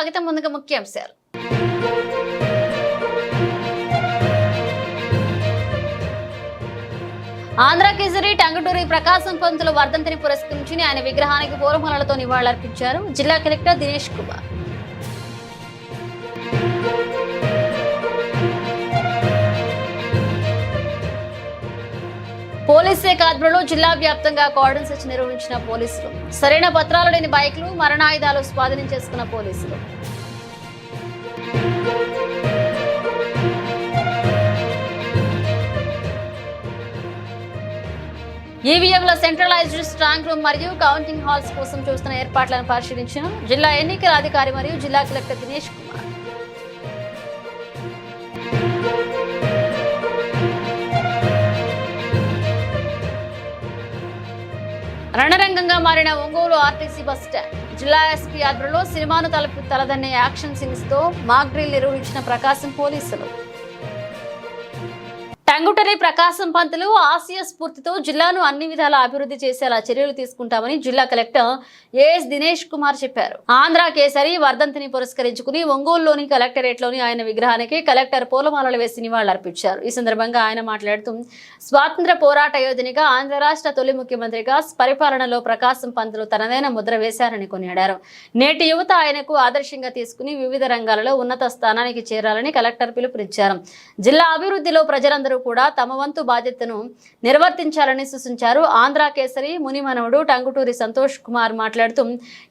స్వాగతం ముందుగా ముఖ్యాంశాలు. ఆంధ్ర కేసరి టంగుటూరి ప్రకాశం పంతుల వర్ధంతిని పురస్కరించుని ఆయన విగ్రహానికి పూలమాలలతో నివాళులర్పించారు జిల్లా కలెక్టర్ దినేష్ కుమార్. పోలీస్ శాఖ ఆధ్వర్యంలో జిల్లా వ్యాప్తంగా కార్డన్ సెర్చ్ నిర్వహించిన పోలీసులు. సరైన పత్రాలు లేని బైక్లు మరణాయుధాలు స్వాధీనం చేసుకున్న పోలీసులు. ఈవీఎంల సెంట్రలైజ్డ్ స్ట్రాంగ్ రూమ్ మరియు కౌంటింగ్ హాల్స్ కోసం చూస్తున్న ఏర్పాట్లను పరిశీలించిన జిల్లా ఎన్నికల అధికారి మరియు జిల్లా కలెక్టర్ దినేష్ కుమార్. రణరంగంగా మారిన ఒంగోలు ఆర్టీసీ బస్ స్టాండ్. జిల్లా ఎస్పీ ఆధ్వర్యంలో సినిమాను తలపి తలదన్నే యాక్షన్ సీన్స్తో మాక్ డ్రిల్ నిర్వహించిన ప్రకాశం పోలీసులు. టంగుటరి ప్రకాశం పంతులు ఆసియా స్ఫూర్తితో జిల్లాను అన్ని విధాల అభివృద్ధి చేసేలా చర్యలు తీసుకుంటామని జిల్లా కలెక్టర్ ఏఎస్ దినేష్ కుమార్ చెప్పారు. ఆంధ్ర కేసరి వర్ధంతిని పురస్కరించుకుని ఒంగోలులోని కలెక్టరేట్లోని ఆయన విగ్రహానికి కలెక్టర్ పూలమాలలు వేసి నివాళులర్పించారు. ఈ సందర్భంగా ఆయన మాట్లాడుతూ స్వాతంత్ర పోరాట యోధునిగా ఆంధ్ర రాష్ట్ర తొలి ముఖ్యమంత్రిగా పరిపాలనలో ప్రకాశం పంతులు తనదైన ముద్ర వేశారని కొనియాడారు. నేటి యువత ఆయనకు ఆదర్శంగా తీసుకుని వివిధ రంగాలలో ఉన్నత స్థానానికి చేరాలని కలెక్టర్ పిలుపునిచ్చారు. జిల్లా అభివృద్ధిలో ప్రజలందరూ కూడా తమ వంతు బాధ్యతను నిర్వర్తించాలని సూచించారు. ఆంధ్ర కేసరి మునిమనవుడు టంగుటూరి సంతోష్ కుమార్ మాట్లాడుతూ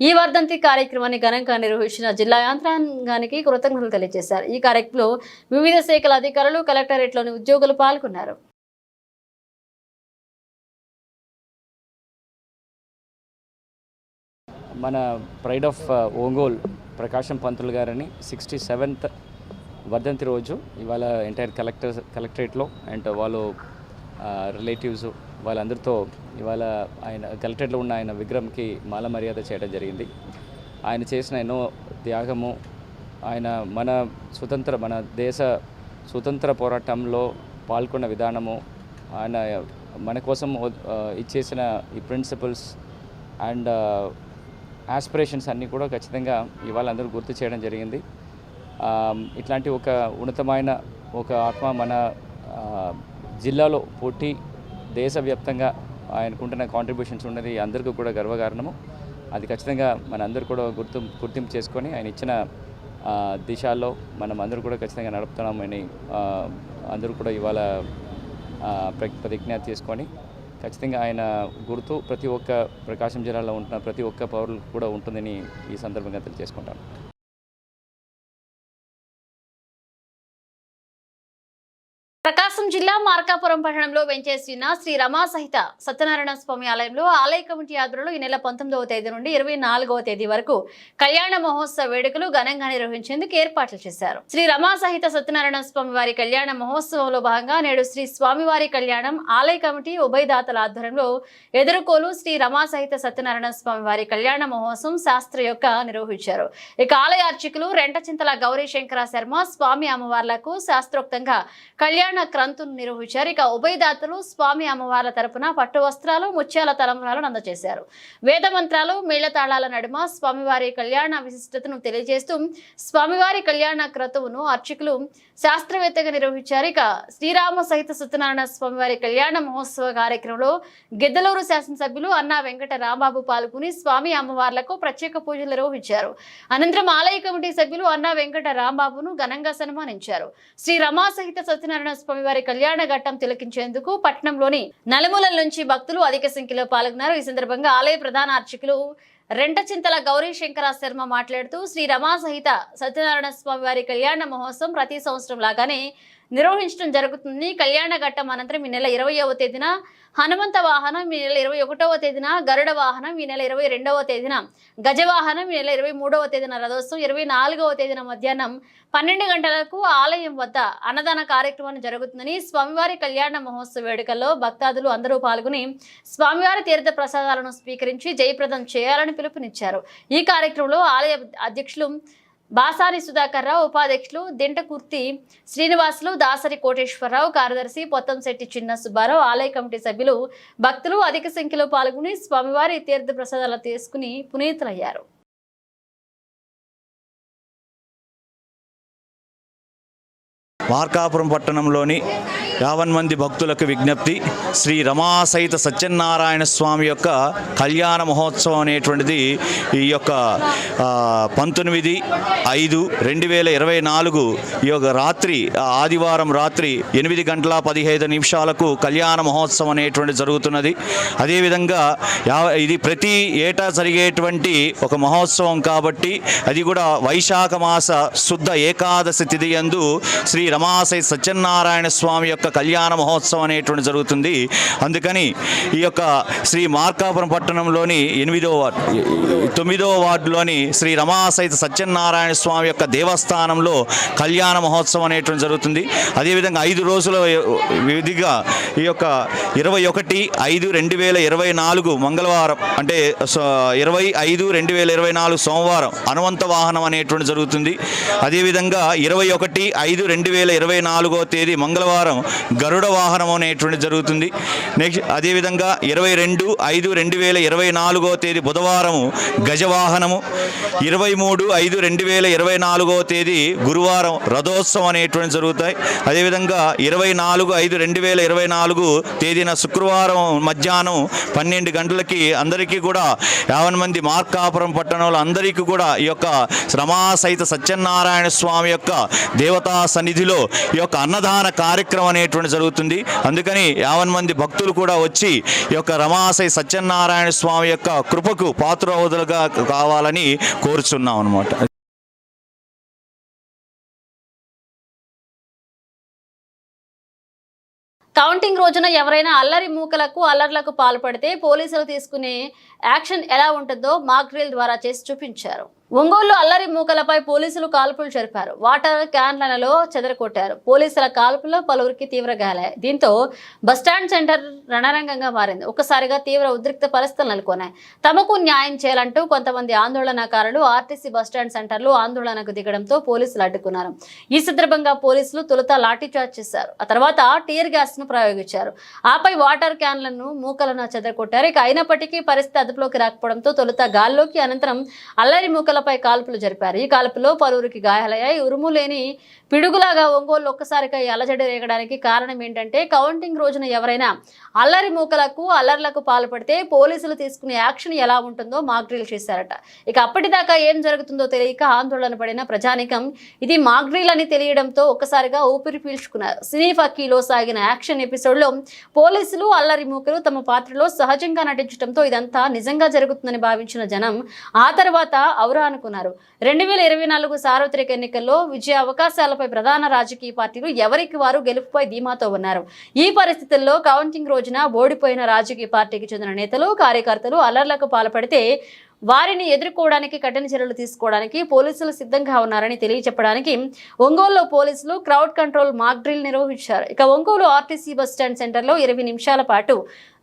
ఈ వర్ధంతి కార్యక్రమాన్ని ఘనంగా నిర్వహించిన జిల్లా యంత్రాంగానికి కృతజ్ఞతలు తెలియజేశారు. ఈ కార్యక్రమంలో వివిధ శాఖల అధికారులు కలెక్టరేట్లోని ఉద్యోగులు పాల్గొన్నారు. మన ప్రైడ్ ఆఫ్ ఒంగోల్ ప్రకాశం పంతులు గారని సిక్స్టీ సెవెంత్ వర్ధంతి రోజు ఇవాళ ఎంటైర్ కలెక్టర్ కలెక్టరేట్లో అండ్ వాళ్ళు రిలేటివ్స్ వాళ్ళందరితో ఇవాళ ఆయన కలెక్టరేట్లో ఉన్న ఆయన విగ్రహంకి మాల మర్యాద చేయడం జరిగింది. ఆయన చేసిన ఎన్నో త్యాగము ఆయన మన స్వతంత్ర మన దేశ స్వతంత్ర పోరాటంలో పాల్గొన్న విధానము ఆయన మన కోసం ఇచ్చేసిన ఈ ప్రిన్సిపల్స్ అండ్ ఆస్పిరేషన్స్ అన్నీ కూడా ఖచ్చితంగా ఇవాళ అందరూ గుర్తు చేయడం జరిగింది. ఇట్లాంటి ఒక ఉన్నతమైన ఒక ఆత్మ మన జిల్లాలో పుట్టి దేశవ్యాప్తంగా ఆయనకుంటున్న కాంట్రిబ్యూషన్స్ ఉన్నది అందరికీ కూడా గర్వకారణము. అది ఖచ్చితంగా మన అందరూ కూడా గుర్తు గుర్తింపు చేసుకొని ఆయన ఇచ్చిన దిశాల్లో దిశల్లో మనం అందరూ కూడా ఖచ్చితంగా నడుపుతున్నామని అందరూ కూడా ఇవాళ ప్ర- ప్రతిజ్ఞ తీసుకొని ఖచ్చితంగా ఆయన గుర్తు ప్రతి ఒక్క ప్రకాశం జిల్లాలో ఉంటున్న ప్రతి ఒక్క పౌరులకు కూడా ఉంటుందని ఈ సందర్భంగా తెలియజేసుకుంటాను. ప్రకాశం జిల్లా మార్కాపురం పట్టణంలో వెంచేసిన శ్రీ రమా సహిత సత్యనారాయణ స్వామి ఆలయంలో ఆలయ కమిటీ ఆధ్వర్యంలో ఈ నెల పంతొమ్మిదవ తేదీ నుండి ఇరవై నాలుగవ తేదీ వరకు కళ్యాణ మహోత్సవ వేడుకలు ఘనంగా నిర్వహించేందుకు ఏర్పాట్లు చేశారు. శ్రీ రమా సహిత సత్యనారాయణ స్వామి వారి కళ్యాణ మహోత్సవంలో భాగంగా నేడు శ్రీ స్వామివారి కళ్యాణం ఆలయ కమిటీ ఉభయదాతల ఆధ్వర్యంలో ఎదుర్కోలు శ్రీ రమా సహిత సత్యనారాయణ స్వామి వారి కళ్యాణ మహోత్సవం శాస్త్ర యొక్క నిర్వహించారు. ఇక ఆలయ అర్చకులు రెంటచింతల గౌరీ శంకర శర్మ స్వామి అమ్మవార్లకు శాస్త్రోక్తంగా కళ్యాణ క్రంతును నిర్వహించారు. ఇక ఉభయదాతలు స్వామి అమ్మవార్ల తరపున పట్టు వస్త్రాలు ముత్యాల తలంబ్రాలను అందజేశారు. వేద మంత్రాలు మేళతాళాల నడుమ స్వామివారి కళ్యాణ విశిష్టతను తెలియజేస్తూ స్వామివారి కళ్యాణ క్రతువును అర్చకులు శాస్త్రవేత్తగా నిర్వహించారు. ఇక శ్రీరామ సహిత సత్యనారాయణ స్వామివారి కళ్యాణ మహోత్సవ కార్యక్రమంలో గిద్దలూరు శాసనసభ్యులు అన్నా వెంకట రాంబాబు పాల్గొని స్వామి అమ్మవార్లకు ప్రత్యేక పూజలు నిర్వహించారు. అనంతరం ఆలయ కమిటీ సభ్యులు అన్నా వెంకట రాంబాబును ఘనంగా సన్మానించారు. శ్రీ రమా సహిత సత్యనారాయణ స్వామివారి కళ్యాణ ఘట్టం తిలకించేందుకు పట్టణంలోని నలుమూలల నుంచి భక్తులు అధిక సంఖ్యలో పాల్గొన్నారు. ఈ సందర్భంగా ఆలయ ప్రధాన అర్చకులు రెంటచింతల గౌరీ శంకర శర్మ మాట్లాడుతూ శ్రీ రమా సహిత సత్యనారాయణ స్వామి వారి కళ్యాణ మహోత్సవం ప్రతి సంవత్సరం లాగానే నిర్వహించడం జరుగుతుంది. కళ్యాణ ఘట్టం అనంతరం ఈ నెల ఇరవయవ తేదీన హనుమంత వాహనం ఈ నెల ఇరవై ఒకటవ తేదీన గరుడ వాహనం ఈ నెల ఇరవై రెండవ తేదీన గజవాహనం ఈ నెల ఇరవై మూడవ తేదీన రథోత్సవం ఇరవై నాలుగవ తేదీన మధ్యాహ్నం పన్నెండు గంటలకు ఆలయం వద్ద అన్నదాన కార్యక్రమం జరుగుతుందని స్వామివారి కళ్యాణ మహోత్సవ వేడుకల్లో భక్తాదులు అందరూ పాల్గొని స్వామివారి తీర్థ ప్రసాదాలను స్వీకరించి జయప్రదం చేయాలని పిలుపునిచ్చారు. ఈ కార్యక్రమంలో ఆలయ అధ్యక్షులు బాసాని సుధాకర్ రావు ఉపాధ్యక్షులు దింటకుర్తి శ్రీనివాసులు దాసరి కోటేశ్వరరావు కార్యదర్శి పొత్తంశెట్టి చిన్న సుబ్బారావు ఆలయ కమిటీ సభ్యులు భక్తులు అధిక సంఖ్యలో పాల్గొని స్వామివారి తీర్థ ప్రసాదాలు తీసుకుని పునీతులయ్యారు. మార్కాపురం పట్టణంలోని యావన్ మంది భక్తులకు విజ్ఞప్తి శ్రీ రమాసహిత సత్యనారాయణ స్వామి యొక్క కళ్యాణ మహోత్సవం అనేటువంటిది ఈ యొక్క పంతొమ్మిది ఐదు రెండు వేల ఇరవై నాలుగు ఈ యొక్క రాత్రి ఆదివారం రాత్రి ఎనిమిది గంటల పదిహేను నిమిషాలకు కళ్యాణ మహోత్సవం అనేటువంటి జరుగుతున్నది. అదేవిధంగా ఇది ప్రతి ఏటా జరిగేటువంటి ఒక మహోత్సవం కాబట్టి అది కూడా వైశాఖ మాస శుద్ధ ఏకాదశి తిథి యందు శ్రీ రమాసై సత్యనారాయణ స్వామి యొక్క కళ్యాణ మహోత్సవం అనేటువంటి జరుగుతుంది. అందుకని ఈ యొక్క శ్రీ మార్కాపురం పట్టణంలోని ఎనిమిదో వార్డు తొమ్మిదో వార్డులోని శ్రీ రమాసైత సత్యనారాయణ స్వామి యొక్క దేవస్థానంలో కళ్యాణ మహోత్సవం అనేటువంటి జరుగుతుంది. అదేవిధంగా ఐదు రోజుల విధిగా ఈ యొక్క ఇరవై ఒకటి ఐదు రెండు వేల ఇరవై నాలుగు మంగళవారం అంటే ఇరవై ఐదు రెండు వేల ఇరవై నాలుగు సోమవారం హనుమంత వాహనం అనేటువంటి జరుగుతుంది. అదేవిధంగా ఇరవై ఒకటి ఐదు రెండు వేల వేల ఇరవై నాలుగో తేదీ మంగళవారం గరుడ వాహనం అనేటువంటి జరుగుతుంది. నెక్స్ట్ అదేవిధంగా ఇరవై రెండు ఐదు రెండు వేల ఇరవై నాలుగో తేదీ బుధవారము గజవాహనము. ఇరవై మూడు ఐదు రెండు వేల ఇరవై నాలుగో తేదీ గురువారం రథోత్సవం అనేటువంటి జరుగుతాయి. అదేవిధంగా ఇరవై నాలుగు ఐదు రెండు వేల ఇరవై నాలుగు తేదీన శుక్రవారం మధ్యాహ్నం పన్నెండు గంటలకి అందరికీ కూడా యావన్ మంది మార్కాపురం పట్టణంలో అందరికీ కూడా ఈ యొక్క శ్రమాసహిత సత్యనారాయణ స్వామి యొక్క దేవతా సన్నిధిలో ఈ యొక్క అన్నదాన కార్యక్రమం అనేటువంటి జరుగుతుంది. అందుకని యావన్ మంది భక్తులు కూడా వచ్చి ఈ యొక్క రమాసై సత్యనారాయణ స్వామి యొక్క కృపకు పాత్రవదులుగా కావాలని కోరుచున్నాం అనమాట కౌంటింగ్ రోజున ఎవరైనా అల్లరి మూకలకు అల్లర్లకు పాల్పడితే పోలీసులు తీసుకునే యాక్షన్ ఎలా ఉంటుందో మాక్ డ్రిల్ ద్వారా చేసి చూపించారు. ఒంగోలు అల్లరి మూకలపై పోలీసులు కాల్పులు జరిపారు. వాటర్ క్యాన్లలో చెదరకొట్టారు పోలీసుల కాల్పుల్లో పలువురికి తీవ్ర గాయాలయ్యాయి దీంతో బస్టాండ్ సెంటర్ రణరంగంగా మారింది. ఒక్కసారిగా తీవ్ర ఉద్రిక్త పరిస్థితులు నెలకొన్నాయి. తమకు న్యాయం చేయాలంటూ కొంతమంది ఆందోళనకారులు ఆర్టీసీ బస్టాండ్ సెంటర్లో ఆందోళనకు దిగడంతో పోలీసులు అడ్డుకున్నారు. ఈ సందర్భంగా పోలీసులు తొలుత లాఠీచార్జ్ చేశారు. ఆ తర్వాత టీయర్ గ్యాస్ను ప్రయోగించారు. ఆపై వాటర్ క్యాన్లను మూకలను చెదరకొట్టారు ఇక అయినప్పటికీ పరిస్థితి అదుపులోకి రాకపోవడంతో తొలుత గాల్లోకి అనంతరం అల్లరి మూకల మూకలపై కాల్పులు జరిపారు. ఈ కాల్పులో పలువురికి గాయాలయ్యాయి. ఉరుము లేని పిడుగులాగా ఒంగోలు ఒక్కసారిగా అలజడి రేగడానికి కారణం ఏంటంటే కౌంటింగ్ రోజున ఎవరైనా అల్లరి మూకలకు అల్లర్లకు పాల్పడితే పోలీసులు తీసుకునే యాక్షన్ ఎలా ఉంటుందో మాక్ డ్రిల్ చేశారట. ఇక అప్పటిదాకా ఏం జరుగుతుందో తెలియక ఆందోళన పడిన ప్రజానికం ఇది మాక్ డ్రిల్ అని తెలియడంతో ఒక్కసారిగా ఊపిరి పీల్చుకున్నారు. సినీ ఫక్కీలో సాగిన యాక్షన్ ఎపిసోడ్లో పోలీసులు అల్లరి మూకలు తమ పాత్రలో సహజంగా నటించడంతో ఇదంతా నిజంగా జరుగుతుందని భావించిన జనం ఆ తర్వాత ఔరా అనుకున్నారు. రెండు వేల ఇరవై నాలుగు సార్వత్రిక ఎన్నికల్లో విజయ అవకాశాలపై ప్రధాన రాజకీయ పార్టీలు ఎవరికి వారు గెలుపుపై ధీమాతో ఉన్నారు. ఈ పరిస్థితుల్లో కౌంటింగ్ రోజున ఓడిపోయిన రాజకీయ పార్టీకి చెందిన నేతలు కార్యకర్తలు అలర్లకు పాల్పడితే వారిని ఎదుర్కోవడానికి కఠిన చర్యలు తీసుకోవడానికి పోలీసులు సిద్ధంగా ఉన్నారని తెలియచెప్పడానికి ఒంగోలులో పోలీసులు క్రౌడ్ కంట్రోల్ మాక్ డ్రిల్ నిర్వహించారు. ఇక ఒంగోలు ఆర్టీసీ బస్ స్టాండ్ సెంటర్లో ఇరవై నిమిషాల పాటు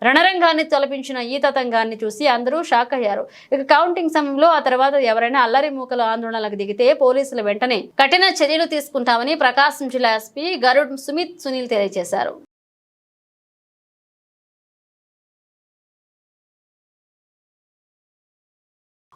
రణరంగాన్ని తలపించిన ఈ తతంగాన్ని చూసి అందరూ షాక్ అయ్యారు. ఇక కౌంటింగ్ సమయంలో ఆ తర్వాత ఎవరైనా అల్లరి మూకల ఆందోళనలకు దిగితే పోలీసులు వెంటనే కఠిన చర్యలు తీసుకుంటామని ప్రకాశం జిల్లా ఎస్పీ గరుడ్ సుమిత్ సునీల్ తెలియజేశారు.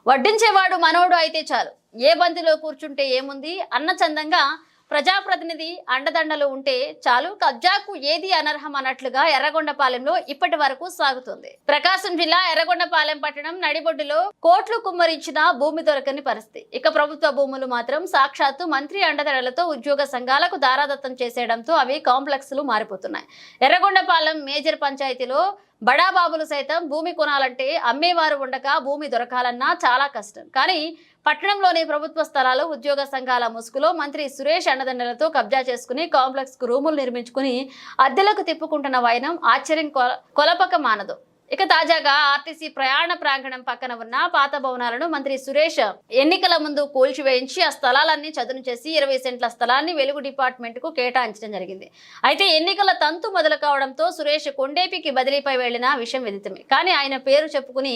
వడ్డించేవాడు మనోడు అయితే చాలు. ఏ బంతిలో కూర్చుంటే ఏముంది? అన్న చందంగా ప్రజాప్రతినిధి అండదండలు ఉంటే చాలు. కబ్జాకు ఏది అనర్హం అన్నట్లుగా ఎర్రగొండపాలెంలో ఇప్పటి వరకు సాగుతుంది. ప్రకాశం జిల్లా ఎర్రగొండపాలెం పట్టణం నడిబొడ్డులో కోట్లు కుమ్మరించిన భూమి దొరకని పరిస్థితి. ఇక ప్రభుత్వ భూములు మాత్రం సాక్షాత్తు మంత్రి అండదండలతో ఉద్యోగ సంఘాలకు దారాదత్తం చేసేయడంతో అవి కాంప్లెక్స్లు మారిపోతున్నాయి. ఎర్రగొండపాలెం మేజర్ పంచాయతీలో బడాబాబులు సైతం భూమి కొనాలంటే అమ్మేవారు ఉండక భూమి దొరకాలన్నా చాలా కష్టం. కానీ పట్టణంలోని ప్రభుత్వ స్థలాలు ఉద్యోగ సంఘాల ముసుగులో మంత్రి సురేష్ అన్నదండలతో కబ్జా చేసుకుని కాంప్లెక్స్కు రూములు నిర్మించుకుని అద్దెలకు తిప్పుకుంటున్న వైనం ఆశ్చర్యం కొల- కొలపక మానదు. ఇక తాజాగా ఆర్టీసీ ప్రయాణ ప్రాంగణం పక్కన ఉన్న పాత భవనాలను మంత్రి సురేష్ ఎన్నికల ముందు కూల్చివేయించి ఆ స్థలాలన్నీ చదును చేసి ఇరవై సెంట్ల స్థలాన్ని వెలుగు డిపార్ట్మెంట్కు కేటాయించడం జరిగింది. అయితే ఎన్నికల తంతు మొదలు కావడంతో సురేష్ కొండేపికి బదిలీపై వెళ్ళిన విషయం విదితమే. కానీ ఆయన పేరు చెప్పుకుని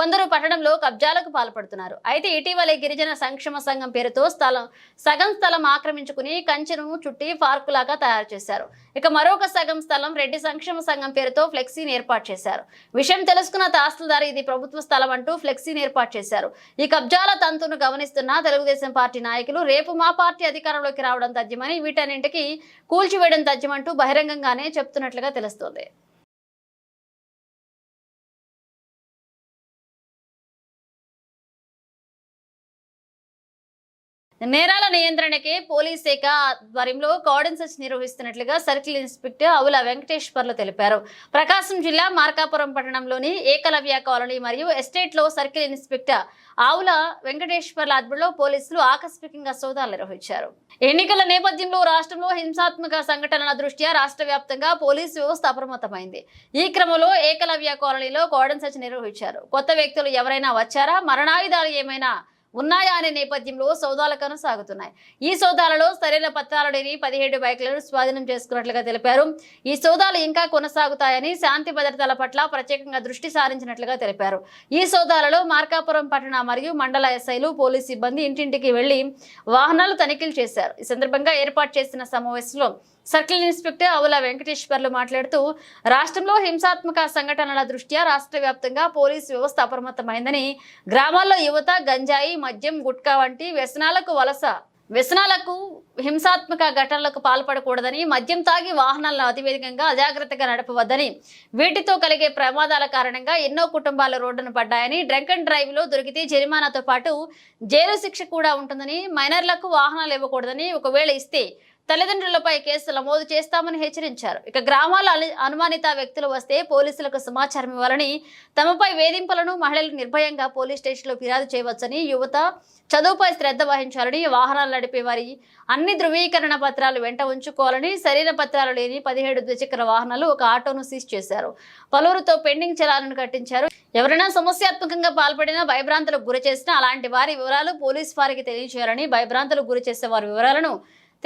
కొందరు పట్టణంలో కబ్జాలకు పాల్పడుతున్నారు. అయితే ఇటీవలే గిరిజన సంక్షేమ సంఘం పేరుతో స్థలం సగం స్థలం ఆక్రమించుకుని కంచెను చుట్టి పార్కు లాగా తయారు చేశారు. ఇక మరొక సగం స్థలం రెడ్డి సంక్షేమ సంఘం పేరుతో ఫ్లెక్సీని ఏర్పాటు చేశారు. విషయం తెలుసుకున్న తహసీల్దార్ ఇది ప్రభుత్వ స్థలం అంటూ ఫ్లెక్సీని ఏర్పాటు చేశారు. ఈ కబ్జాల తంతును గమనిస్తున్న తెలుగుదేశం పార్టీ నాయకులు రేపు మా పార్టీ అధికారంలోకి రావడం తథ్యమని వీటన్నింటికి కూల్చివేయడం తథ్యమంటూ బహిరంగంగానే చెప్తున్నట్లుగా తెలుస్తోంది. నేరాల నియంత్రణకే పోలీస్ శాఖ ఆధ్వర్యంలో కార్డన్ సెర్చ్ నిర్వహిస్తున్నట్లుగా సర్కిల్ ఇన్స్పెక్టర్ అవుల వెంకటేశ్వర్లు తెలిపారు. ప్రకాశం జిల్లా మార్కాపురం పట్టణంలోని ఏకలవ్య కాలనీ మరియు ఎస్టేట్లో సర్కిల్ ఇన్స్పెక్టర్ ఆవుల వెంకటేశ్వర్ల ఆధ్వర్యంలో పోలీసులు ఆకస్మికంగా సోదాలు నిర్వహించారు. ఎన్నికల నేపథ్యంలో రాష్ట్రంలో హింసాత్మక సంఘటనల దృష్ట్యా రాష్ట్ర వ్యాప్తంగా పోలీసు వ్యవస్థ అప్రమత్తమైంది. ఈ క్రమంలో ఏకలవ్య కాలనీలో కార్డన్ సెర్చ్ నిర్వహించారు. కొత్త వ్యక్తులు ఎవరైనా వచ్చారా? మరణాయుధాలు ఏమైనా ఉన్నాయా అనే నేపథ్యంలో సౌదాలు కొనసాగుతున్నాయి. ఈ సౌదాలలో సరైన పత్రాలు లేని పదిహేడు బైకులను స్వాధీనం చేసుకున్నట్లుగా తెలిపారు. ఈ సౌదాలు ఇంకా కొనసాగుతాయని శాంతి భద్రతల పట్ల ప్రత్యేకంగా దృష్టి సారించినట్లుగా తెలిపారు. ఈ సౌదాలలో మార్కాపురం పట్టణ మరియు మండల ఎస్ఐలు పోలీస్ సిబ్బంది ఇంటింటికి వెళ్ళి వాహనాలు తనిఖీలు చేశారు. ఈ సందర్భంగా ఏర్పాటు చేసిన సమావేశంలో సర్కిల్ ఇన్స్పెక్టర్ అవుల వెంకటేశ్వర్లు మాట్లాడుతూ రాష్ట్రంలో హింసాత్మక సంఘటనల దృష్ట్యా రాష్ట్ర వ్యాప్తంగా పోలీసు వ్యవస్థ అప్రమత్తమైందని గ్రామాల్లో యువత గంజాయి మద్యం గుట్కా వంటి వ్యసనాలకు వలస వ్యసనాలకు హింసాత్మక ఘటనలకు పాల్పడకూడదని మద్యం తాగి వాహనాలను అతివేగంగా అజాగ్రత్తగా నడపవద్దని వీటితో కలిగే ప్రమాదాల కారణంగా ఎన్నో కుటుంబాలు రోడ్డున పడ్డాయని డ్రంక్ అండ్ డ్రైవ్లో దొరికితే జరిమానాతో పాటు జైలు శిక్ష కూడా ఉంటుందని మైనర్లకు వాహనాలు ఇవ్వకూడదని ఒకవేళ ఇస్తే తల్లిదండ్రులపై కేసు నమోదు చేస్తామని హెచ్చరించారు. ఇక గ్రామాల అనుమానిత వ్యక్తులు వస్తే పోలీసులకు సమాచారం ఇవ్వాలని తమపై వేధింపులను మహిళలు నిర్భయంగా పోలీస్ స్టేషన్లో ఫిర్యాదు చేయవచ్చని యువత చదువుపై శ్రద్ధ వహించాలని వాహనాలు నడిపే వారి అన్ని ధృవీకరణ పత్రాలు వెంట ఉంచుకోవాలని శరీర పత్రాలు లేని పదిహేడు ద్విచక్ర వాహనాలు ఒక ఆటోను సీజ్ చేశారు. పలువురితో పెండింగ్ చలాలను కట్టించారు. ఎవరైనా సమస్యాత్మకంగా పాల్పడినా భయభ్రాంతులకు గురి చేసినా అలాంటి వారి వివరాలు పోలీస్ వారికి తెలియజేయాలని భయభ్రాంతులకు గురి చేసే వారి వివరాలను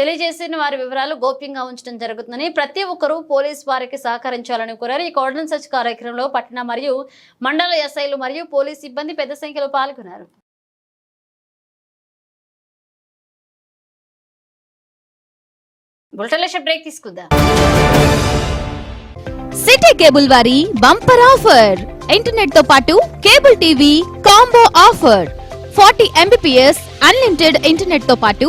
తెలియజేసిన వారి వివరాలు గోప్యంగా ఉంచడం జరుగుతుందని ప్రతి ఒక్కరూ పోలీస్ వారికి సహకరించాలని కోరారు. ఈ కోడన్ సర్చ్ కార్యక్రమంలో పట్టణ మరియు మండల ఎస్ఐలు మరియు పోలీస్ సిబ్బంది పెద్ద సంఖ్యలో పాల్గొన్నారు. బుల్టన్ బ్రేక్ తీసుకుందాం. సిటీ కేబుల్ వారి బంపర్ ఆఫర్. ఇంటర్నెట్తో పాటు cable TV combo offer. Forty MBPS unlimited ఇంటర్నెట్తో పాటు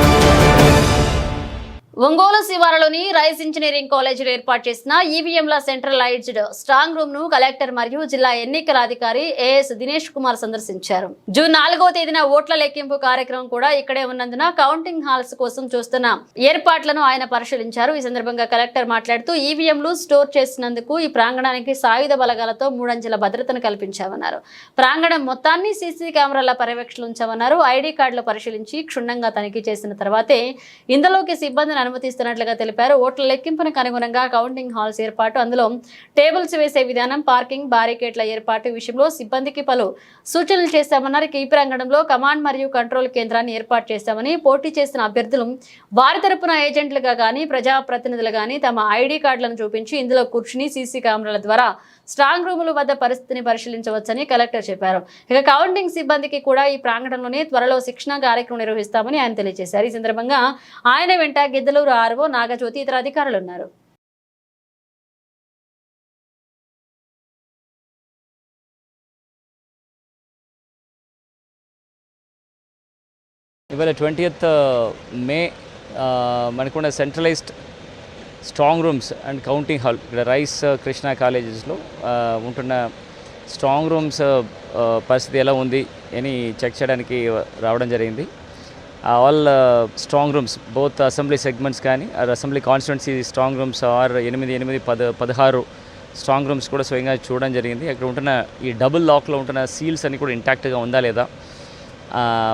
Ongole శివారులోని రైస్ ఇంజనీరింగ్ కాలేజీలో ఏర్పాటు చేసిన ఈవీఎంల సెంట్రలైజ్డ్ స్ట్రాంగ్ రూమ్ను కలెక్టర్ మరియు జిల్లా ఎన్నికల అధికారి ఏఎస్ దినేష్ కుమార్ సందర్శించారు. జూన్ నాలుగో తేదీన ఓట్ల లెక్కింపు కార్యక్రమం కూడా ఇక్కడే ఉన్నందున కౌంటింగ్ హాల్స్ కోసం చూస్తున్న ఏర్పాట్లను ఆయన పరిశీలించారు. ఈ సందర్భంగా కలెక్టర్ మాట్లాడుతూ ఈవీఎంలు స్టోర్ చేసినందుకు ఈ ప్రాంగణానికి సాయుధ బలగాలతో మూడంచెల భద్రతను కల్పించామన్నారు. ప్రాంగణం మొత్తాన్ని సీసీ కెమెరాల పర్యవేక్షణ ఉంచామన్నారు. ఐడి కార్డులు పరిశీలించి క్షుణ్ణంగా తనిఖీ చేసిన తర్వాతే ఇందులోకి సిబ్బందిని అనుమతిస్తున్నట్లుగా తెలిపారు. ఓట్ల లెక్కింపునకు అనుగుణంగా కౌంటింగ్ హాల్స్ ఏర్పాటు అందులో టేబుల్స్ వేసే విధానం పార్కింగ్ బారికేట్ల ఏర్పాటు విషయంలో సిబ్బందికి పలు సూచనలు చేశామన్నారు. ఈ ప్రాంగణంలో కమాండ్ మరియు కంట్రోల్ కేంద్రాన్ని ఏర్పాటు చేశామని పోటీ చేసిన అభ్యర్థులు వారి తరపున ఏజెంట్లుగా కానీ ప్రజాప్రతినిధులు కానీ తమ ఐడి కార్డులను చూపించి ఇందులో కూర్చుని సీసీ కెమెరాల ద్వారా స్ట్రాంగ్ రూముల వద్ద పరిస్థితిని పరిశీలించవచ్చని కలెక్టర్ చెప్పారు. ఇక కౌంటింగ్ సిబ్బందికి కూడా ఈ ప్రాంగణంలోనే త్వరలో శిక్షణ కార్యక్రమం నిర్వహిస్తామని ఆయన తెలియజేశారు. ఈ సందర్భంగా ఆయన వెంట గిద్దలు గిద్దలూరు ఆర్వో నాగజ్యోతి ఇతర అధికారులు ఉన్నారు ఇవాళ ట్వంటీయత్ మే మనకున్న centralised strong rooms and counting hall ఇక్కడ రైస్ కృష్ణా కాలేజెస్లో ఉంటున్న స్ట్రాంగ్ రూమ్స్ పరిస్థితి ఎలా ఉంది అని చెక్ చేయడానికి రావడం జరిగింది. All strong rooms both assembly segments కానీ assembly constituency strong rooms are ఎనిమిది ఎనిమిది పద పదహారు స్ట్రాంగ్ రూమ్స్ కూడా స్వయంగా చూడడం జరిగింది. అక్కడ ఉంటున్న ఈ డబుల్ లాక్లో ఉంటున్న సీల్స్ అన్ని కూడా ఇంటాక్ట్గా ఉందా లేదా?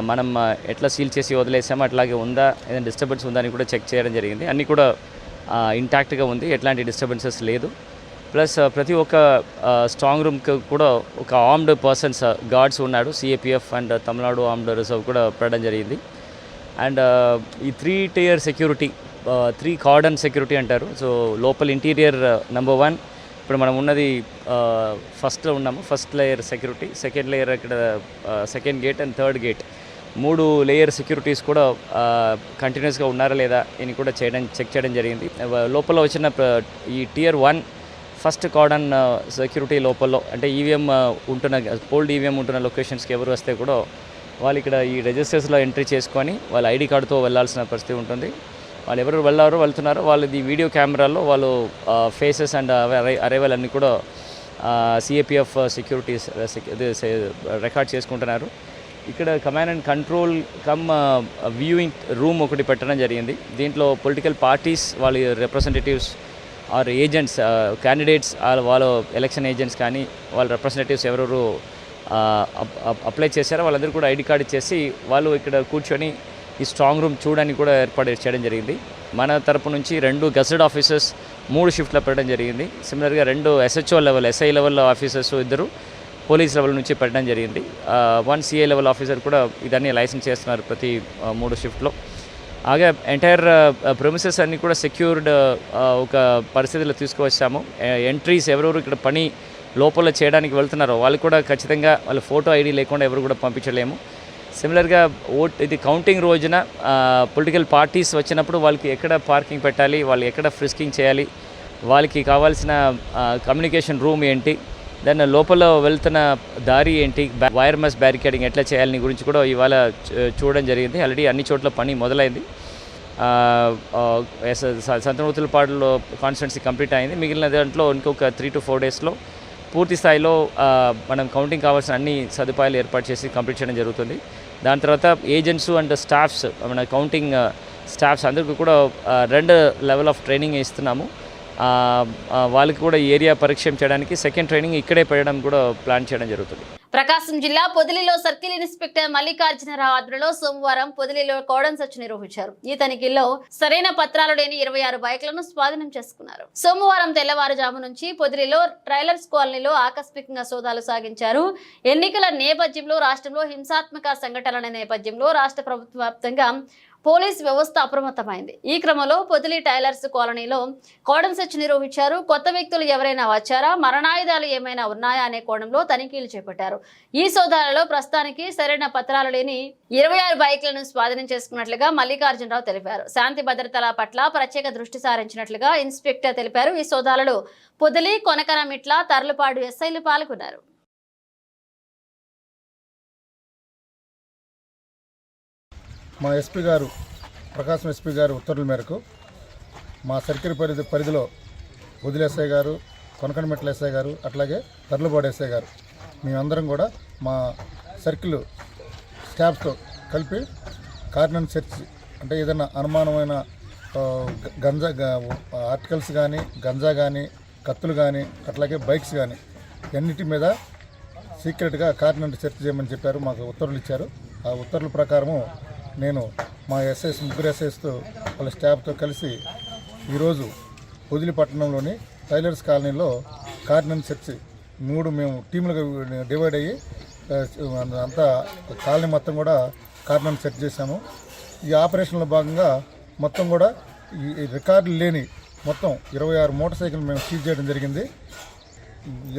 మనం ఎట్లా సీల్ చేసి వదిలేసామో అట్లాగే ఉందా? ఏదైనా డిస్టర్బెన్స్ ఉందా అని కూడా చెక్ చేయడం జరిగింది. అన్నీ కూడా ఇంటాక్ట్గా ఉంది. ఎట్లాంటి డిస్టర్బెన్సెస్ లేదు. ప్లస్ ప్రతి ఒక్క స్ట్రాంగ్ రూమ్కి కూడా ఒక ఆర్మ్డ్ పర్సన్స్ గార్డ్స్ ఉన్నాడు. CAPF and Tamil Nadu armed reserve కూడా పెట్టడం జరిగింది. అండ్ ఈ three tier security three cordon security అంటారు. సో లోపల ఇంటీరియర్ నెంబర్ వన్ ఇప్పుడు మనం ఉన్నది ఫస్ట్లో ఉన్నాము first layer security second layer ఇక్కడ second gate and third gate మూడు లేయర్ సెక్యూరిటీస్ కూడా కంటిన్యూస్గా ఉన్నారా లేదా అని కూడా చేయడం చెక్ చేయడం జరిగింది. లోపల వచ్చిన ప్ర- ఈ tier one first cordon security లోపల అంటే ఈవీఎం ఉంటున్న పోల్డ్ ఈవీఎం ఉంటున్న లొకేషన్స్కి ఎవరు వస్తే కూడా వాళ్ళు ఇక్కడ ఈ రిజిస్టర్స్లో ఎంట్రీ చేసుకొని వాళ్ళ ఐడి కార్డుతో వెళ్ళాల్సిన పరిస్థితి ఉంటుంది. వాళ్ళు ఎవరు వెళ్ళారో వెళ్తున్నారో వాళ్ళది వీడియో కెమెరాలో వాళ్ళు ఫేసెస్ అండ్ అరైవల్ అన్నీ కూడా సిఏపిఎఫ్ సెక్యూరిటీస్ రికార్డ్ చేసుకుంటున్నారు. ఇక్కడ command and control cum viewing room ఒకటి పెట్టడం జరిగింది. దీంట్లో పొలిటికల్ పార్టీస్ వాళ్ళ రిప్రజెంటేటివ్స్ ఆర్ ఏజెంట్స్ క్యాండిడేట్స్ వాళ్ళ ఎలక్షన్ ఏజెంట్స్ కానీ వాళ్ళ రిప్రజెంటేటివ్స్ ఎవరెవరు అప్లై చేశారో? వాళ్ళందరూ కూడా ఐడి కార్డు ఇచ్చేసి వాళ్ళు ఇక్కడ కూర్చొని ఈ స్ట్రాంగ్ రూమ్ చూడడానికి కూడా ఏర్పాటు చేయడం జరిగింది. మన తరపు నుంచి రెండు గజెడ్ ఆఫీసర్స్ మూడు షిఫ్ట్లో పెట్టడం జరిగింది. సిమిలర్గా రెండు SHO level SI level officers ఇద్దరు పోలీస్ లెవెల్ నుంచి పెట్టడం జరిగింది. వన్ సిఏ లెవెల్ ఆఫీసర్ కూడా ఇదన్నీ లైసెన్స్ చేస్తున్నారు ప్రతి మూడు షిఫ్ట్లో. అలాగే ఎంటైర్ ప్రొమిసెస్ అన్నీ కూడా సెక్యూర్డ్ ఒక పరిస్థితిలో తీసుకువచ్చాము. ఎంట్రీస్ ఎవరెవరు ఇక్కడ పని లోపల చేయడానికి వెళ్తున్నారో వాళ్ళు కూడా ఖచ్చితంగా వాళ్ళ ఫోటో ఐడి లేకుండా ఎవరు కూడా పంపించలేము. సిమిలర్గా ఓట్ ఇది కౌంటింగ్ రోజున పొలిటికల్ పార్టీస్ వచ్చినప్పుడు వాళ్ళకి ఎక్కడ పార్కింగ్ పెట్టాలి వాళ్ళు ఎక్కడ ఫ్రిస్కింగ్ చేయాలి వాళ్ళకి కావాల్సిన కమ్యూనికేషన్ రూమ్ ఏంటి దాని లోపల వెళ్తున్న దారి ఏంటి వైర్ మెస్ బ్యారికేడింగ్ ఎట్లా చేయాలని గురించి కూడా ఇవాళ చూడడం జరిగింది. ఆల్రెడీ అన్ని చోట్ల పని మొదలైంది. ఎస్- స- సంతనూతులపాడులో కాన్స్టిట్యున్సీ కంప్లీట్ అయింది. మిగిలిన దాంట్లో ఇంకొక త్రీ టు ఫోర్ డేస్లో పూర్తి స్థాయిలో మనం కౌంటింగ్ కావాల్సిన అన్ని సదుపాయాలు ఏర్పాటు చేసి కంప్లీట్ చేయడం జరుగుతుంది. దాని తర్వాత ఏజెంట్స్ అండ్ స్టాఫ్స్ మన కౌంటింగ్ స్టాఫ్స్ అందరికీ కూడా రెండు లెవెల్ ఆఫ్ ట్రైనింగ్ ఇస్తున్నాము. వాళ్ళకి కూడా ఏరియా పరిచయం చేయడానికి సెకండ్ ట్రైనింగ్ ఇక్కడే పెట్టడం కూడా ప్లాన్ చేయడం జరుగుతుంది. ప్రకాశం జిల్లా పొదిలిలో సర్కిల్ ఇన్స్పెక్టర్ మల్లికార్జునరావు ఆధ్వర్యంలో సోమవారం పొదిలిలో కోడన్ సర్చ్ నిర్వహించారు. ఈ తనిఖీల్లో సరైన పత్రాలు లేని ఇరవై ఆరు బైక్లను స్వాధీనం చేసుకున్నారు. సోమవారం తెల్లవారుజాము నుంచి పొదిలిలో ట్రైలర్స్ కాలనీలో ఆకస్మికంగా సోదాలు సాగించారు. ఎన్నికల నేపథ్యంలో రాష్ట్రంలో హింసాత్మక సంఘటనల నేపథ్యంలో రాష్ట్ర ప్రభుత్వ వ్యాప్తంగా పోలీస్ వ్యవస్థ అప్రమత్తమైంది. ఈ క్రమంలో పొదిలి టైలర్స్ కాలనీలో కోడం సెర్చ్ నిర్వహించారు. కొత్త వ్యక్తులు ఎవరైనా వచ్చారా? మరణాయుధాలు ఏమైనా ఉన్నాయా అనే కోణంలో తనిఖీలు చేపట్టారు. ఈ సోదాలలో ప్రస్తుతానికి సరైన పత్రాలు లేని ఇరవై ఆరు బైక్లను స్వాధీనం చేసుకున్నట్లుగా మల్లికార్జునరావు తెలిపారు. శాంతి భద్రతల పట్ల ప్రత్యేక దృష్టి సారించినట్లుగా ఇన్స్పెక్టర్ తెలిపారు. ఈ సోదాలలో పొదిలి కొనకనమిట్ల తర్లుపాడు ఎస్ఐలు పాల్గొన్నారు. మా ఎస్పీ గారు ప్రకాశం ఎస్పీ గారు ఉత్తర్వుల మేరకు మా సర్కిల్ పరిధి పరిధిలో వదిలి గారు కొనకనమెట్ల ఎస్ఐ గారు అట్లాగే తర్లుబాడు ఎస్ఐ గారు మేమందరం కూడా మా సర్కిల్ స్టాఫ్తో కలిపి కార్నర్ సెర్చ్ అంటే ఏదైనా అనుమానమైన గంజా ఆర్టికల్స్ కానీ గంజా కానీ కత్తులు కానీ అట్లాగే బైక్స్ కానీ అన్నిటి మీద సీక్రెట్గా కార్నర్ సెర్చ్ చేయమని చెప్పారు మాకు ఉత్తర్వులు ఇచ్చారు. ఆ ఉత్తర్వుల ప్రకారము నేను మా ఎస్ఎస్ ముగ్గురు ఎస్ఎస్తో వాళ్ళ స్టాఫ్తో కలిసి ఈరోజు పొదిలిపట్నంలోని టైలర్స్ కాలనీలో కార్నర్ సెర్చ్ మూడు మేము టీములుగా డివైడ్ అయ్యి అంతా కాలనీ మొత్తం కూడా కార్నర్ సెట్ చేశాము. ఈ ఆపరేషన్లో భాగంగా మొత్తం కూడా ఈ రికార్డులు లేని మొత్తం ఇరవై ఆరు మోటార్ సైకిల్ మేము సీజ్ చేయడం జరిగింది.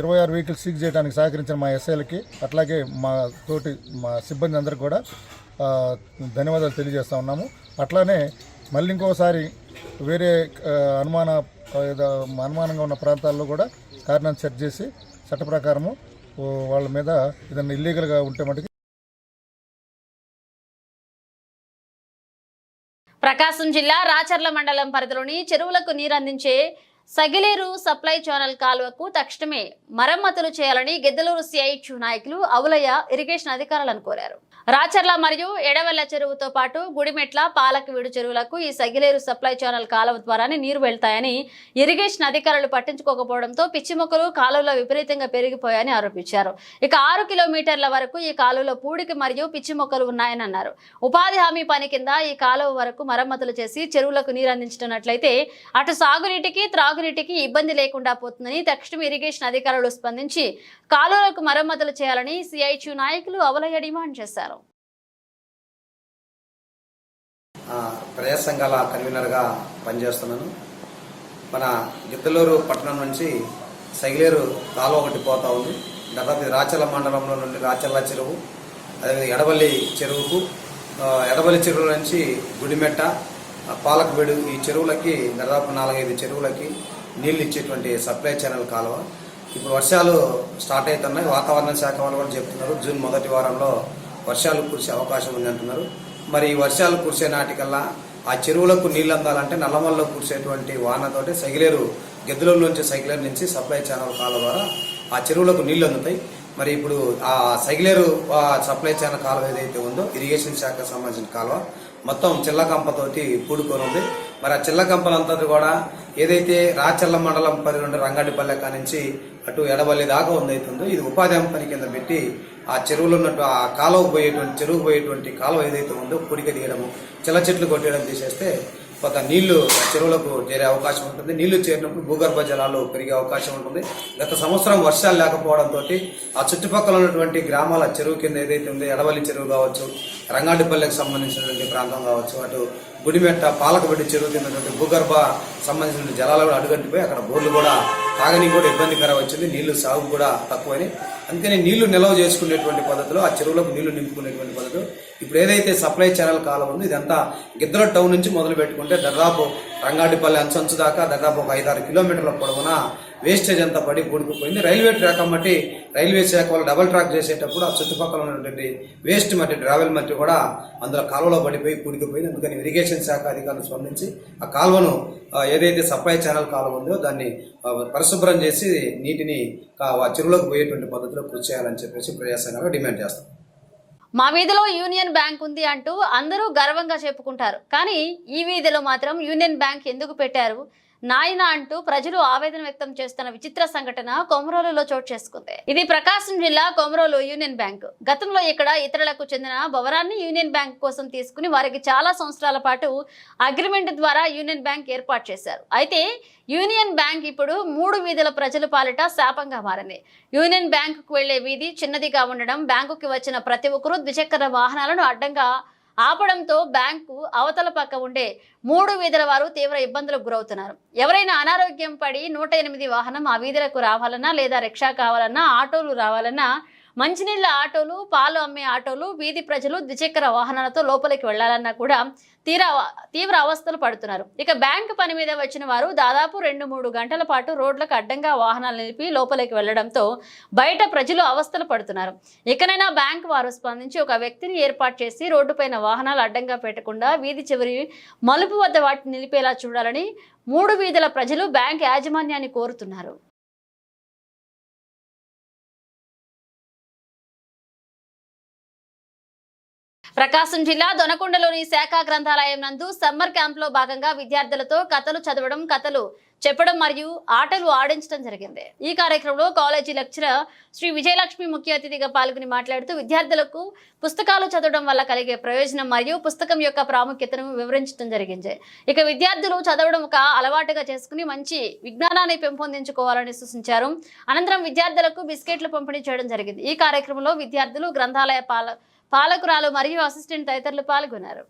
ఇరవై ఆరు వెహికల్స్ సీజ్ చేయడానికి సహకరించిన మా ఎస్ఐలకి అట్లాగే మా తోటి మా సిబ్బంది అందరికి కూడా ధన్యవాదాలు తెలియజేస్తా ఉన్నాము. అట్లానే మళ్ళీ ఇంకోసారి వేరే అనుమాన అనుమానంగా ఉన్న ప్రాంతాల్లో కూడా కారణాన్ని సెట్ చేసి చట్ట ప్రకారము వాళ్ళ మీద ఏదైనా ఇల్లీగల్గా ఉంటే మటుకు ప్రకాశం జిల్లా రాచర్ల మండలం పరిధిలోని చెరువులకు నీరందించే సగిలేరు సప్లై ఛానల్ కాలువకు తక్షణమే మరమ్మతులు చేయాలని గెద్దలూరు సిఐచు నాయకులు అవులయ్య ఇరిగేషన్ అధికారులను కోరారు. రాచర్ల మరియు ఎడవెల్ల చెరువుతో పాటు గుడిమెట్ల పాలకవీడు చెరువులకు ఈ సగిలేరు సప్లై ఛానల్ కాలువ ద్వారానే నీరు వెళ్తాయని ఇరిగేషన్ అధికారులు పట్టించుకోకపోవడంతో పిచ్చి మొక్కలు కాలువలో విపరీతంగా పెరిగిపోయాయని ఆరోపించారు. ఇక ఆరు కిలోమీటర్ల వరకు ఈ కాలువలో పూడికి మరియు పిచ్చి మొక్కలు ఉన్నాయని అన్నారు. ఉపాధి హామీ పని కింద ఈ కాలువ వరకు మరమ్మతులు చేసి చెరువులకు నీరు అందించినట్లయితే అటు సాగునీటికి తాగునీటికి ఇబ్బంది లేకుండా పోతుందని తక్షణం ఇరిగేషన్ అధికారులు స్పందించి కాలువలకు మరమ్మతులు చేయాలని సిఐచు నాయకులు అవలయ్య డిమాండ్ చేశారు. ఆ, ప్రజా సంఘాల కన్వీనర్గా పనిచేస్తున్నాను. మన గిద్దలూరు పట్టణం నుంచి సగిలేరు కాలువ ఒకటి పోతా ఉంది. దాదాపు రాచల మండలంలో నుండి రాచల్ల చెరువు అదేవిధంగా ఎడవల్లి చెరువుకు ఎడవల్లి చెరువు నుంచి గుడిమెట్ట పాలకబేడు ఈ చెరువులకి దాదాపు నాలుగైదు చెరువులకి నీళ్ళు ఇచ్చేటువంటి సప్లై ఛానల్ కాలువ. ఇప్పుడు వర్షాలు స్టార్ట్ అవుతున్నాయి వాతావరణ శాఖ వాళ్ళు కూడా చెప్తున్నారు. జూన్ మొదటి వారంలో వర్షాలు కురిసే అవకాశం ఉంది అంటున్నారు. మరి ఈ వర్షాలు కురిసే నాటికల్లా ఆ చెరువులకు నీళ్ళు అందాలంటే నల్లమల్లో కురిసేటువంటి వానతోటి సైకిలేరు గెద్దుల నుంచి సైకిలేరు నుంచి సప్లై ఛానల్ కాలువ ద్వారా ఆ చెరువులకు నీళ్ళు అందుతాయి మరి ఇప్పుడు ఆ సైకిలేరు ఆ సప్లై ఛానల్ కాలువ ఏదైతే ఉందో ఇరిగేషన్ శాఖకు సంబంధించిన కాలువ మొత్తం చిల్లకంపతోటి కూడుకొని ఉంది. మరి ఆ చిల్లకంపలంతా కూడా ఏదైతే రాచల్ల మండలం పరి నుండి రంగాడిపల్లె కానించి అటు ఎడబల్లి దాకా ఉందైతుందో ఇది ఉపాధి హామీ పని కింద పెట్టి ఆ చెరువులో ఉన్నట్టు ఆ కాలువ పోయేటువంటి చెరువు పోయేటువంటి కాలువ ఏదైతే ఉందో పొడిక తీయడము చిల్ల చెట్లు కొట్టేయడం తీసేస్తే కొంత నీళ్ళు చెరువులకు చేరే అవకాశం ఉంటుంది. నీళ్ళు చేరినప్పుడు భూగర్భ జలాలు పెరిగే అవకాశం ఉంటుంది. గత సంవత్సరం వర్షాలు లేకపోవడంతో ఆ చుట్టుపక్కల ఉన్నటువంటి గ్రామాల చెరువు కింద ఏదైతే ఉందో ఎడవల్లి చెరువు కావచ్చు రంగాడిపల్లెకి సంబంధించినటువంటి ప్రాంతం కావచ్చు అటు గుడిమెట్ట పాలకబెట్టి చెరువు కింద భూగర్భ సంబంధించిన జలాలు కూడా అడుగంటిపోయి అక్కడ బోర్లు కూడా తాగని కూడా ఇబ్బందికర వచ్చింది. నీళ్ళు సాగు కూడా తక్కువని అందుకని నీళ్ళు నిల్వ చేసుకునేటువంటి పద్ధతిలో ఆ చెరువులకు నీళ్ళు నింపుకునేటువంటి పద్ధతులు ఇప్పుడు ఏదైతే సప్లై ఛానల్ కాలం ఉందో ఇదంతా గిద్దల టౌన్ నుంచి మొదలు పెట్టుకుంటే దాదాపు రంగాడిపల్లి అంచంచు దాకా దాదాపు ఒక ఐదారు కిలోమీటర్ల పొడవున వేస్టేజ్ అంతా పడి కూడుకుపోయింది. రైల్వే ట్రాక్ అమ్మటి రైల్వే శాఖ వాళ్ళు డబల్ ట్రాక్ చేసేటప్పుడు ఆ చుట్టుపక్కల ఉన్నటువంటి వేస్ట్ మట్టి ట్రావెల్ మట్టి కూడా అందులో కాలువలో పడిపోయి కూడికిపోయింది. అందుకని ఇరిగేషన్ శాఖ అధికారులు స్పందించి ఆ కాలువను ఏదైతే సప్లై ఛానల్ కాలువ ఉందో దాన్ని పరిశుభ్రం చేసి నీటిని ఆ చెరువులోకి పోయేటువంటి పద్ధతిలో కృషి చేయాలని చెప్పేసి ప్రజాసంఘాలు డిమాండ్ చేస్తాం మా వీధిలో యూనియన్ బ్యాంక్ ఉంది అంటూ అందరూ గర్వంగా చెప్పుకుంటారు. కానీ ఈ వీధిలో మాత్రం యూనియన్ బ్యాంక్ ఎందుకు పెట్టారు? నాయన అంటూ ప్రజలు ఆవేదన వ్యక్తం చేస్తున్న విచిత్ర సంఘటన కొమరోలులో చోటు చేసుకుంది. ఇది ప్రకాశం జిల్లా కొమరోలు యూనియన్ బ్యాంక్. గతంలో ఇక్కడ ఇతరులకు చెందిన భవనాన్ని యూనియన్ బ్యాంక్ కోసం తీసుకుని వారికి చాలా సంవత్సరాల పాటు అగ్రిమెంట్ ద్వారా యూనియన్ బ్యాంక్ ఏర్పాటు చేశారు. అయితే యూనియన్ బ్యాంక్ ఇప్పుడు మూడు వీధుల ప్రజల పాలిట శాపంగా మారింది. యూనియన్ బ్యాంకుకు వెళ్ళే వీధి చిన్నదిగా ఉండడం బ్యాంకుకి వచ్చిన ప్రతి ఒక్కరూ ద్విచక్ర వాహనాలను అడ్డంగా ఆపడంతో బ్యాంకు అవతల పక్క ఉండే మూడు వీధుల వారు తీవ్ర ఇబ్బందులకు గురవుతున్నారు. ఎవరైనా అనారోగ్యం పడి నూట ఎనిమిది వాహనం ఆ వీధులకు రావాలన్నా లేదా రిక్షా కావాలన్నా ఆటోలు రావాలన్నా మంచినీళ్ళ ఆటోలు పాలు అమ్మే ఆటోలు వీధి ప్రజలు ద్విచక్ర వాహనాలతో లోపలికి వెళ్ళాలన్నా కూడా తీరా తీవ్ర అవస్థలు పడుతున్నారు. ఇక బ్యాంకు పని మీద వచ్చిన వారు దాదాపు రెండు మూడు గంటల పాటు రోడ్లకు అడ్డంగా వాహనాలు నిలిపి లోపలికి వెళ్ళడంతో బయట ప్రజలు అవస్థలు పడుతున్నారు. ఇకనైనా బ్యాంక్ వారు స్పందించి ఒక వ్యక్తిని ఏర్పాటు చేసి రోడ్డుపైన వాహనాలు అడ్డంగా పెట్టకుండా వీధి చివరి మలుపు వద్ద వాటిని నిలిపేలా చూడాలని మూడు వీధుల ప్రజలు బ్యాంక్ యాజమాన్యాన్ని కోరుతున్నారు. ప్రకాశం జిల్లా దొనకొండలోని శాఖ గ్రంథాలయం నందు సమ్మర్ క్యాంప్లో భాగంగా విద్యార్థులతో కథలు చదవడం కథలు చెప్పడం మరియు ఆటలు ఆడించడం జరిగింది. ఈ కార్యక్రమంలో కాలేజీ లెక్చరర్ శ్రీ విజయలక్ష్మి ముఖ్య అతిథిగా పాల్గొని మాట్లాడుతూ విద్యార్థులకు పుస్తకాలు చదవడం వల్ల కలిగే ప్రయోజనం మరియు పుస్తకం యొక్క ప్రాముఖ్యతను వివరించడం జరిగింది. ఇక విద్యార్థులు చదవడం ఒక అలవాటుగా చేసుకుని మంచి విజ్ఞానాన్ని పెంపొందించుకోవాలని సూచించారు. అనంతరం విద్యార్థులకు బిస్కెట్లు పంపిణీ చేయడం జరిగింది. ఈ కార్యక్రమంలో విద్యార్థులు గ్రంథాలయ పాల పాలకురాలు మరియు అసిస్టెంట్ తదితరులు పాల్గొన్నారు.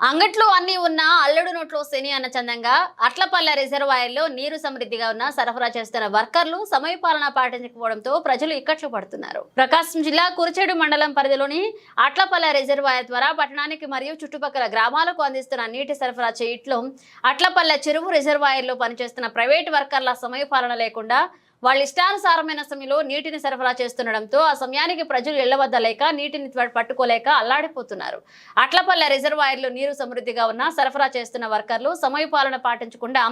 అంగట్లో అన్ని ఉన్న అల్లుడు నోట్లో శని అన్న చందంగా అట్లపల్లె రిజర్వాయర్లో నీరు సమృద్ధిగా ఉన్న సరఫరా చేస్తున్న వర్కర్లు సమయపాలన పాటించకపోవడంతో ప్రజలు ఇక్కట్లు పడుతున్నారు. ప్రకాశం జిల్లా కురిచేడు మండలం పరిధిలోని అట్లపల్లె రిజర్వాయర్ ద్వారా పట్టణానికి మరియు చుట్టుపక్కల గ్రామాలకు అందిస్తున్న నీటి సరఫరా చేయట్లో అట్లపల్లె చెరువు రిజర్వాయర్లో పనిచేస్తున్న ప్రైవేట్ వర్కర్ల సమయపాలన లేకుండా వాళ్ళ ఇష్టానుసారమైన సమయంలో నీటిని సరఫరా చేస్తుండడంతో ఆ సమయానికి ప్రజలు ఇళ్ళవద్ద లేక నీటిని పట్టుకోలేక అల్లాడిపోతున్నారు. అట్లపల్లె రిజర్వాయర్లు నీరు సమృద్ధిగా ఉన్నా సరఫరా చేస్తున్న వర్కర్లు సమయపాలన పాటించకుండా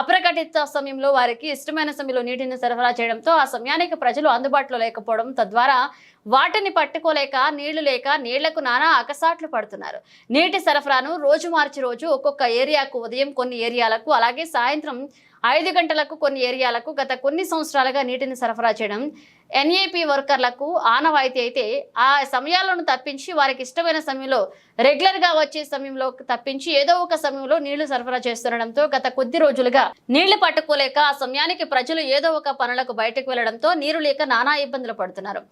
అప్రకటిత సమయంలో వారికి ఇష్టమైన సమయంలో నీటిని సరఫరా చేయడంతో ఆ సమయానికి ప్రజలు అందుబాటులో లేకపోవడం తద్వారా వాటిని పట్టుకోలేక నీళ్ళు లేక నీళ్ళకు నానా అకసాట్లు పడుతున్నారు. నీటి సరఫరాను రోజు మార్చి రోజు ఒక్కొక్క ఏరియాకు ఉదయం కొన్ని ఏరియాలకు అలాగే సాయంత్రం ఐదు గంటలకు కొన్ని ఏరియాలకు గత కొన్ని సంవత్సరాలుగా నీటిని సరఫరా చేయడం ఎన్ఏపి వర్కర్లకు ఆనవాయితీ అయితే ఆ సమయాలను తప్పించి వారికి ఇష్టమైన సమయంలో రెగ్యులర్గా వచ్చే సమయంలో తప్పించి ఏదో ఒక సమయంలో నీళ్ళు సరఫరా చేస్తుండడంతో గత కొద్ది రోజులుగా నీళ్ళు పట్టుకోలేక ఆ సమయానికి ప్రజలు ఏదో ఒక పనులకు బయటకు వెళ్ళడంతో నీరు లేక నానా ఇబ్బందులు పడుతున్నారు.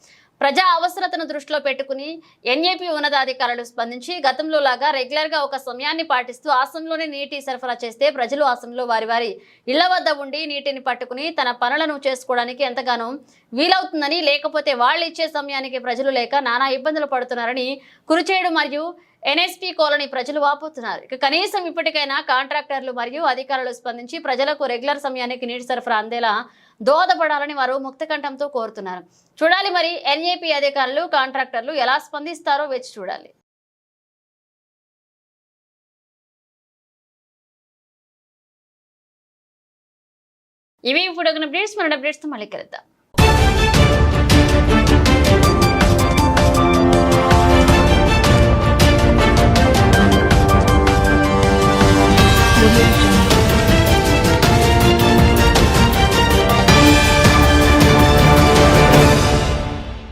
ప్రజా అవసరతను దృష్టిలో పెట్టుకుని ఎన్ఏపీ ఉన్నతాధికారులు స్పందించి గతంలో లాగా రెగ్యులర్గా ఒక సమయాన్ని పాటిస్తూ ఆసంలోనే నీటి సరఫరా చేస్తే ప్రజలు ఆసంలో వారి వారి ఇళ్ళ వద్ద ఉండి నీటిని పట్టుకుని తన పనులను చేసుకోవడానికి ఎంతగానో వీలవుతుందని లేకపోతే వాళ్ళు ఇచ్చే సమయానికి ప్రజలు లేక నానా ఇబ్బందులు పడుతున్నారని కురుచేడు మరియు ఎన్ఎస్పీ కాలనీ ప్రజలు వాపోతున్నారు. ఇక కనీసం ఇప్పటికైనా కాంట్రాక్టర్లు మరియు అధికారులు స్పందించి ప్రజలకు రెగ్యులర్ సమయానికి నీటి సరఫరా అందేలా దోహదపడాలని వారు ముక్తకంఠంతో కోరుతున్నారు చూడాలి మరి ఎన్ఏపీ అధికారులు కాంట్రాక్టర్లు ఎలా స్పందిస్తారో వేచి చూడాలి ఇవి ఇప్పుడు అప్డేట్స్ మన అప్డేట్స్తో మళ్ళీ కలుద్దాం